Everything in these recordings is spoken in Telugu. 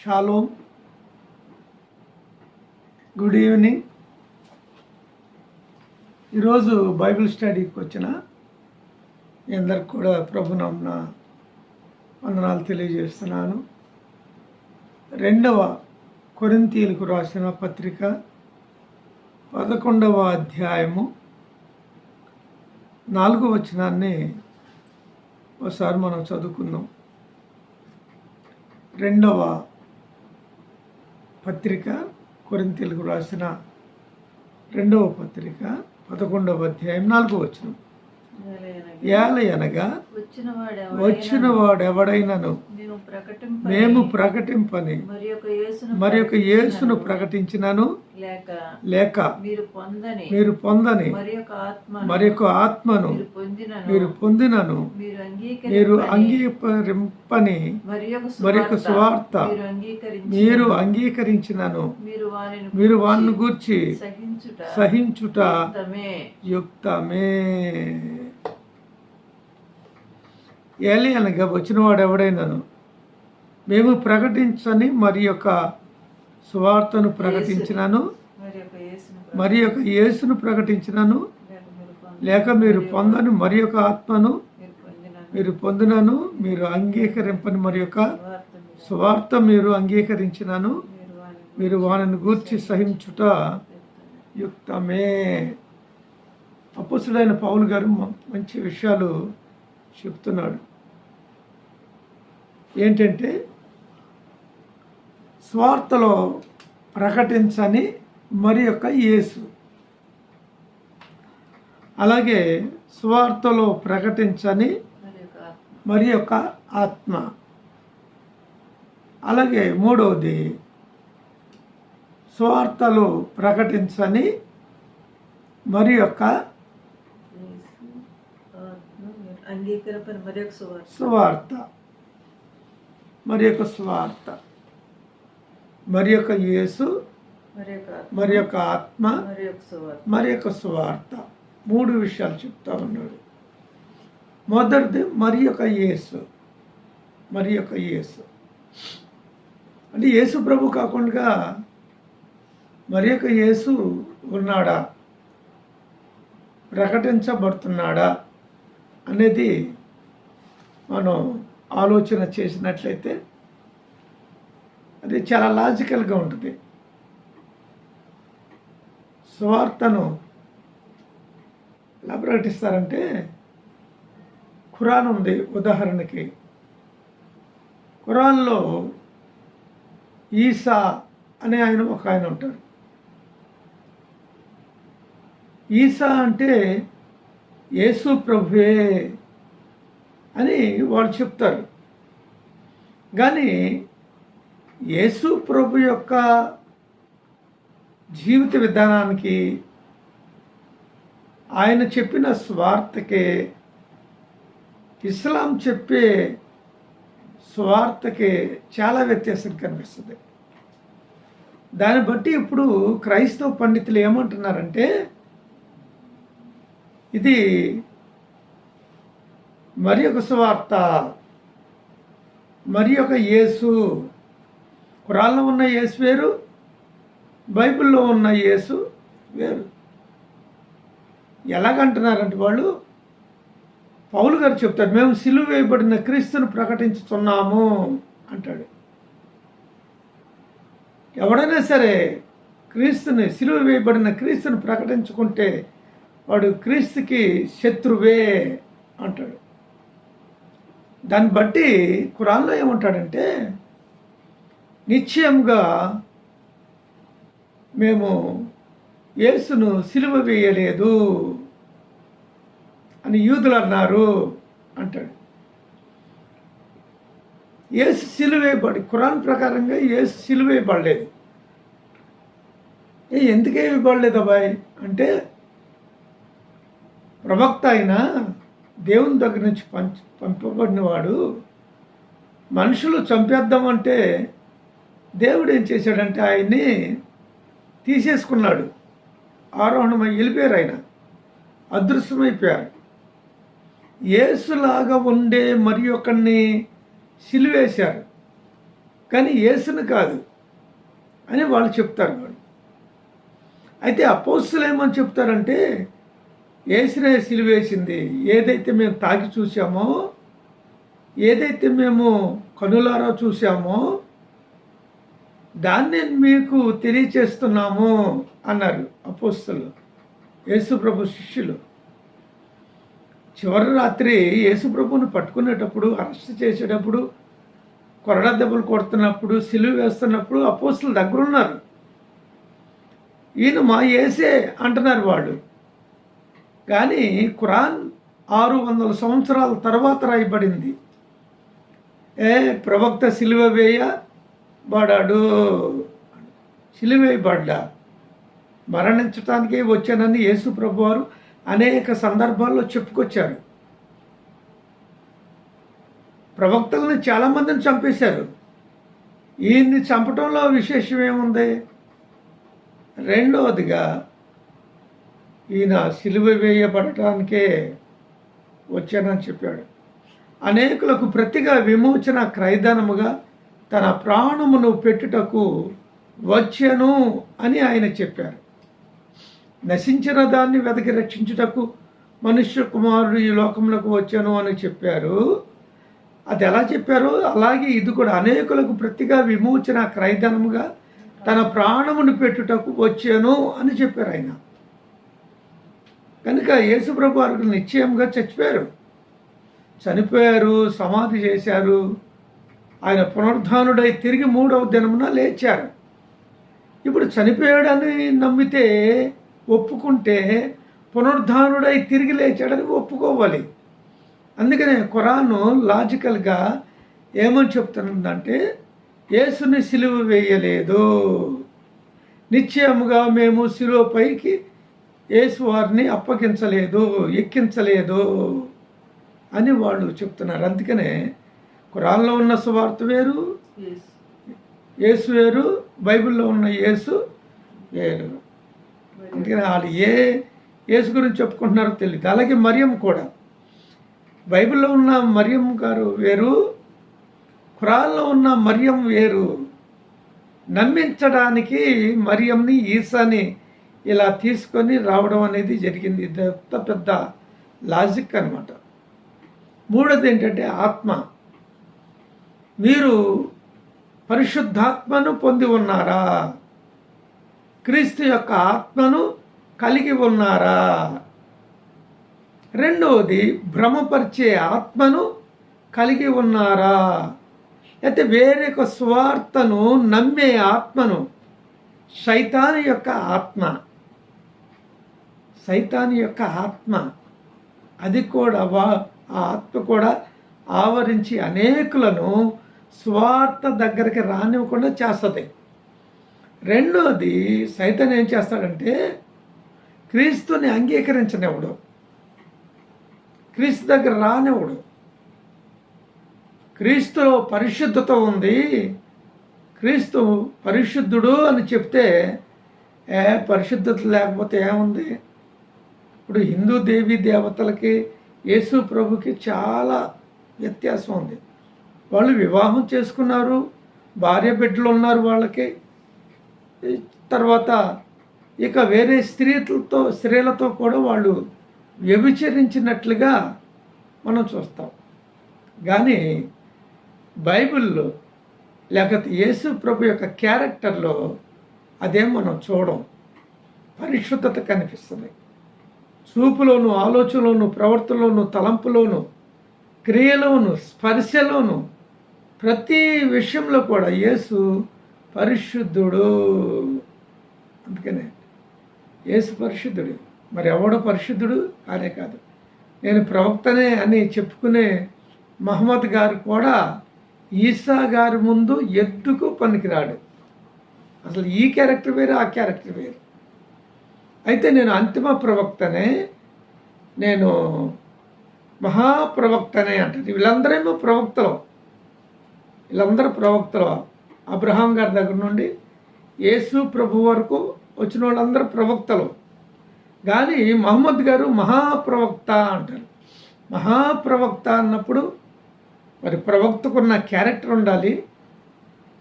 షాలోమ్ గుడ్ ఈవినింగ్ ఈరోజు బైబిల్ స్టడీకి వచ్చిన అందరికి కూడా ప్రభునామన వందనాలు తెలియజేస్తున్నాను. రెండవ కొరింతీలకు రాసిన పత్రిక పదకొండవ అధ్యాయము నాలుగో వచనాన్ని ఒకసారి మనం చదువుకుందాం. రెండవ పత్రిక కొరింతలకు రాసిన రెండవ పత్రిక పదకొండవ అధ్యాయం నాలుగో వచ్చినాం ఏల అనగా వచ్చిన వాడు ఎవడైనను మేము ప్రకటింప మేము ప్రకటింపని. మరి యొక్క యేసును ప్రకటించినను. లేక మీరు పొందని మీరు యొక్క ఆత్మను మీరు పొందినను. మీరు అంగీకరింపని మరి యొక్క సువార్త మీరు అంగీకరించి మీరు అంగీకరించినను. మీరు వారిని గూర్చి సహించుట సహించుట తమే యుక్తమే. ఏలియన్గా అనగా వచ్చినవాడు ఎవడైనాను మేము ప్రకటించని మరి యొక్క సువార్తను ప్రకటించినాను మరి యొక్క యేసును ప్రకటించినాను లేక మీరు పొందని మరి యొక్క ఆత్మను మీరు పొందినను మీరు అంగీకరింపని మరి యొక్క సువార్త మీరు అంగీకరించినాను మీరు వారిని గూర్చి సహించుట యుక్తమే. అప్పుసుడైన పౌలు గారు మంచి విషయాలు చెప్తున్నాడు. ఏంటంటే స్వార్థలో ప్రకటించని మరి యొక్క యేసు. అలాగే స్వార్థలో ప్రకటించని మరి యొక్క ఆత్మ. అలాగే మూడవది స్వార్థలో ప్రకటించని మరి యొక్క సువార్త మరి యొక్క స్వార్థ మరి యొక్క యేసు మరి యొక్క ఆత్మ మరి యొక్క స్వార్థ. మూడు విషయాలు చెప్తా ఉన్నాడు. మొదటిది మరి యొక్క యేసు మరి యొక్క యేసు. అంటే యేసు ప్రభు కాకుండా మరి యొక్క యేసు ఉన్నాడా? ప్రకటించబడుతున్నాడా? అనేది మనం ఆలోచన చేసినట్లయితే అది చాలా లాజికల్గా ఉంటుంది. సువార్తను ఎలా ప్రకటిస్తారంటే ఖురాన్ ఉంది ఉదాహరణకి. ఖురాన్లో ఈసా అనే ఆయన ఒక ఆయన ఉంటారు ఈసా అంటే యేసు ప్రభువే అని వాళ్ళు చెప్తారు. కానీ యేసు ప్రభు యొక్క జీవిత విధానానికి ఆయన చెప్పిన స్వార్థకే ఇస్లాం చెప్పే స్వార్థకే చాలా వ్యత్యాసం కనిపిస్తుంది. దాన్ని బట్టి ఇప్పుడు క్రైస్తవ పండితులు ఏమంటున్నారంటే ఇది మరి ఒక సువార్త మరి ఒక యేసు. ఖురాన్లో ఉన్న యేసు వేరు బైబిల్లో ఉన్న యేసు వేరు. ఎలాగంటున్నారంటే వాళ్ళు పౌలు గారు చెప్తారు మేము సిలువ వేయబడిన క్రీస్తును ప్రకటించుతున్నాము అంటాడు. ఎవడైనా సరే క్రీస్తుని సిలువ వేయబడిన క్రీస్తుని ప్రకటించుకుంటే వాడు క్రీస్తుకి శత్రువే అంటాడు. దాన్ని బట్టి కురాన్లో ఏమంటాడంటే నిశ్చయంగా మేము యేసును సిలువ వేయలేదు అని యూదులు అన్నారు అంటాడు. ఏసు సిలువేయబడి ఖురాన్ ప్రకారంగా ఏసు సిలువేయబడలేదు ఏ ఎందుకే ఇవ్వబడలేదు అబ్బాయి? అంటే ప్రవక్త అయినా దేవుని దగ్గర నుంచి పంచ పంపబడినవాడు మనుషులు చంపేద్దామంటే దేవుడు ఏం చేశాడంటే ఆయన్ని తీసేసుకున్నాడు. ఆరోహణమై వెళ్ళిపోయారు ఆయన. అదృశ్యమైపోయారు. ఏసులాగా ఉండే మరి ఒకరిని సిలివేశారు. కానీ ఏసును కాదు అని వాళ్ళు చెప్తారు వాళ్ళు. అయితే అపోస్తులు ఏమని చెప్తారంటే యేసునే సిలువేసింది. ఏదైతే మేము తాకి చూసామో ఏదైతే మేము కనులారా చూసామో దాన్ని మీకు తెలియచేస్తున్నాము అన్నారు అపోస్తులు యేసుప్రభు శిష్యులు. చివరి రాత్రి యేసుప్రభుని పట్టుకునేటప్పుడు అరెస్ట్ చేసేటప్పుడు కొరడా దెబ్బలు కొడుతున్నప్పుడు సిలువ వేస్తున్నప్పుడు అపోస్తులు దగ్గరున్నారు. ఈయన మా ఏసే అంటున్నారు వాళ్ళు. కానీ ఖురాన్ ఆరు వందల సంవత్సరాల తర్వాత రాయబడింది. ఏ ప్రవక్త సిలువ వేయబడాడు సిలువ వేయబడ్డా మరణించటానికే వచ్చానని యేసు ప్రభు వారు అనేక సందర్భాల్లో చెప్పుకొచ్చారు. ప్రవక్తలను చాలామందిని చంపేశారు. ఈయన్ని చంపటంలో విశేషం ఏముంది? రెండవదిగా ఈయన సిలువ వేయబడటానికే వచ్చానని చెప్పాడు. అనేకులకు ప్రతిగా విమోచన క్రైదనముగా తన ప్రాణమును పెట్టుటకు వచ్చాను అని ఆయన చెప్పారు. నశించిన దాన్ని వెతకి రక్షించుటకు మనుష్య కుమారుడు ఈ లోకంలోకి వచ్చాను అని చెప్పారు. అది ఎలా చెప్పారో? అలాగే ఇది కూడా అనేకులకు ప్రతిగా విమోచన క్రైదనముగా తన ప్రాణమును పెట్టుటకు వచ్చాను అని చెప్పారు ఆయన. కనుక యేసుప్రభు వారికి నిశ్చయంగా చచ్చిపోయారు. చనిపోయారు సమాధి చేశారు. ఆయన పునరుద్ధానుడై తిరిగి మూడవ దినమున లేచారు. ఇప్పుడు చనిపోయాడని నమ్మితే ఒప్పుకుంటే పునరుద్ధానుడై తిరిగి లేచాడని ఒప్పుకోవాలి. అందుకనే ఖురాను లాజికల్గా ఏమని చెప్తున్నదంటే యేసుని సిలువ వేయలేదు. నిశ్చయముగా మేము సిలువ పైకి యేసు వారిని అప్పగించలేదు ఎక్కించలేదు అని వాళ్ళు చెప్తున్నారు. అందుకనే ఖురాన్లో ఉన్న సువార్త వేరు. యేసు వేరు బైబిల్లో ఉన్న యేసు వేరు. అందుకని వాళ్ళు ఏ యేసు గురించి చెప్పుకుంటున్నారో తెలియదు అలాగే మరియం కూడా. బైబిల్లో ఉన్న మరియం గారు వేరు ఖురాన్లో ఉన్న మరియం వేరు. నమ్మించడానికి మరియంని ఈసాని ఇలా తీసుకొని రావడం అనేది జరిగింది. ఇది పెద్ద పెద్ద లాజిక్ అన్నమాట. మూడోది ఏంటంటే ఆత్మ. మీరు పరిశుద్ధాత్మను పొంది ఉన్నారా? క్రీస్తు యొక్క ఆత్మను కలిగి ఉన్నారా? రెండవది భ్రమపరిచే ఆత్మను కలిగి ఉన్నారా? అయితే వేరొక స్వార్థను నమ్మే ఆత్మను శైతాన్ యొక్క ఆత్మ సైతాన్ యొక్క ఆత్మ. అది కూడా వా ఆ ఆత్మ కూడా ఆవరించి అనేకులను స్వార్థ దగ్గరికి రానివ్వకుండా చేస్తుంది. రెండోది సైతం ఏం చేస్తాడంటే క్రీస్తుని అంగీకరించనివ్వడు. క్రీస్తు దగ్గర రానివ్వడు. క్రీస్తులో పరిశుద్ధత ఉంది. క్రీస్తు పరిశుద్ధుడు అని చెప్తే ఏ పరిశుద్ధత లేకపోతే ఏముంది? ఇప్పుడు హిందూ దేవి దేవతలకి యేసు ప్రభుకి చాలా వ్యత్యాసం ఉంది. వాళ్ళు వివాహం చేసుకున్నారు భార్య బిడ్డలు ఉన్నారు వాళ్ళకి. తర్వాత ఇక వేరే స్త్రీలతో స్త్రీలతో కూడా వాళ్ళు వ్యభిచరించినట్లుగా మనం చూస్తాం. కానీ బైబిల్లో లేకపోతే యేసు ప్రభు యొక్క క్యారెక్టర్లో అదేం మనం చూడం. పరిశుద్ధత కనిపిస్తుంది. చూపులోను ఆలోచనలోను ప్రవర్తనలోను తలంపులోను క్రియలోను స్పర్శలోను ప్రతి విషయంలో కూడా యేసు పరిశుద్ధుడు. అందుకనే యేసు పరిశుద్ధుడు. మరి ఎవడో పరిశుద్ధుడు? కానే కాదు. నేను ప్రవక్తనే అని చెప్పుకునే మహమ్మద్ గారు కూడా ఈసా గారి ముందు ఎద్దుకు పనికిరాడు. అసలు ఈ క్యారెక్టర్ వేరు ఆ క్యారెక్టర్ వేరు. అయితే నేను అంతిమ ప్రవక్తనే నేను మహాప్రవక్తనే అంటారు వీళ్ళందరేమో ప్రవక్తలు. వీళ్ళందరూ ప్రవక్తలు. అబ్రహాం గారి దగ్గర నుండి యేసు ప్రభు వరకు వచ్చిన వాళ్ళందరూ ప్రవక్తలు. కానీ మహమ్మద్ గారు మహాప్రవక్త అంటారు. మహాప్రవక్త అన్నప్పుడు మరి ప్రవక్తకున్న క్యారెక్టర్ ఉండాలి.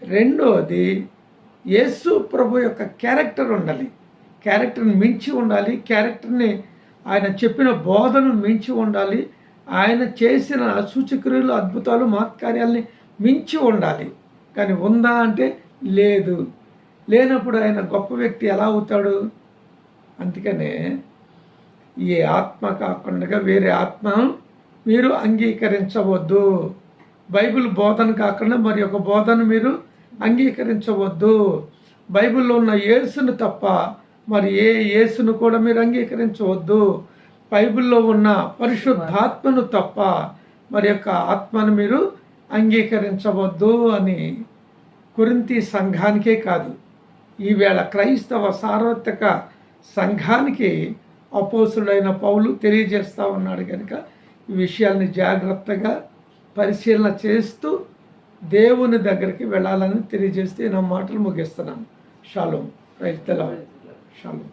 రెండోది యేసు ప్రభు యొక్క క్యారెక్టర్ ఉండాలి. క్యారెక్టర్ని మించి ఉండాలి క్యారెక్టర్ని ఆయన చెప్పిన బోధను మించి ఉండాలి ఆయన చేసిన సూచక్రియలు అద్భుతాలు మహత్కార్యాలని మించి ఉండాలి. కానీ ఉందా అంటే లేదు. లేనప్పుడు ఆయన గొప్ప వ్యక్తి ఎలా అవుతాడు? అందుకనే ఈ ఆత్మ కాకుండా వేరే ఆత్మ మీరు అంగీకరించవద్దు. బైబిల్ బోధన కాకుండా మరి ఒక బోధన మీరు అంగీకరించవద్దు. బైబిల్లో ఉన్న యేసును తప్ప మరి ఏ యేసును కూడా మీరు అంగీకరించవద్దు. బైబిల్లో ఉన్న పరిశుద్ధాత్మను తప్ప మరి యొక్క ఆత్మను మీరు అంగీకరించవద్దు అని కురింతి సంఘానికే కాదు ఈవేళ క్రైస్తవ సార్వత్రిక సంఘానికి అపోసుడైన పౌలు తెలియజేస్తూ ఉన్నాడు కనుక ఈ విషయాల్ని జాగ్రత్తగా పరిశీలన చేస్తూ దేవుని దగ్గరికి వెళ్ళాలని తెలియజేస్తే నా మాటలు ముగిస్తున్నాను. షాలోం. రైతుల షాలోం